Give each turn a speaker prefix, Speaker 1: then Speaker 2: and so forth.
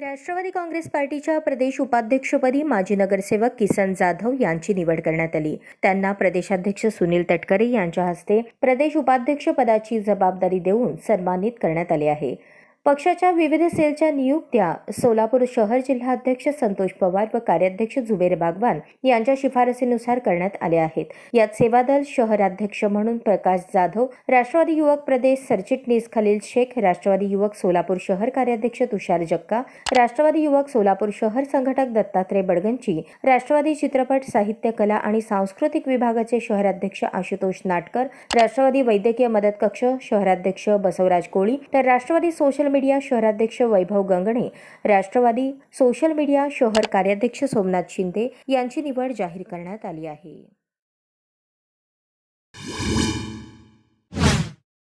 Speaker 1: राष्ट्रवादी काँग्रेस पार्टीच्या प्रदेश उपाध्यक्षपदी माजी नगरसेवक किसन जाधव यांची निवड करण्यात आली. त्यांना प्रदेशाध्यक्ष सुनील तटकरे यांच्या हस्ते प्रदेश उपाध्यक्ष पदाची जबाबदारी देऊन सन्मानित करण्यात आले आहे. पक्षाच्या विविध सेलच्या नियुक्त्या सोलापूर शहर जिल्हाध्यक्ष संतोष पवार व कार्याध्यक्ष जुबेर बागवान यांच्या शिफारसीनुसार करण्यात आल्या आहेत. यात सेवादल शहराध्यक्ष म्हणून प्रकाश जाधव राष्ट्रवादी युवक प्रदेश सरचिटणीस खलील शेख राष्ट्रवादी युवक सोलापूर शहर कार्याध्यक्ष तुषार जक्का राष्ट्रवादी युवक सोलापूर शहर संघटक दत्तात्रय बडगंची राष्ट्रवादी चित्रपट साहित्य कला आणि सांस्कृतिक विभागाचे शहराध्यक्ष आशुतोष नाटकर राष्ट्रवादी वैद्यकीय मदत कक्ष शहराध्यक्ष बसवराज कोळी तर राष्ट्रवादी सोशल मीडिया शहराध्यक्ष वैभव गंगणे राष्ट्रवादी सोशल मीडिया शहर कार्याध्यक्ष सोमनाथ शिंदे यांची निवड जाहीर करण्यात आली आहे.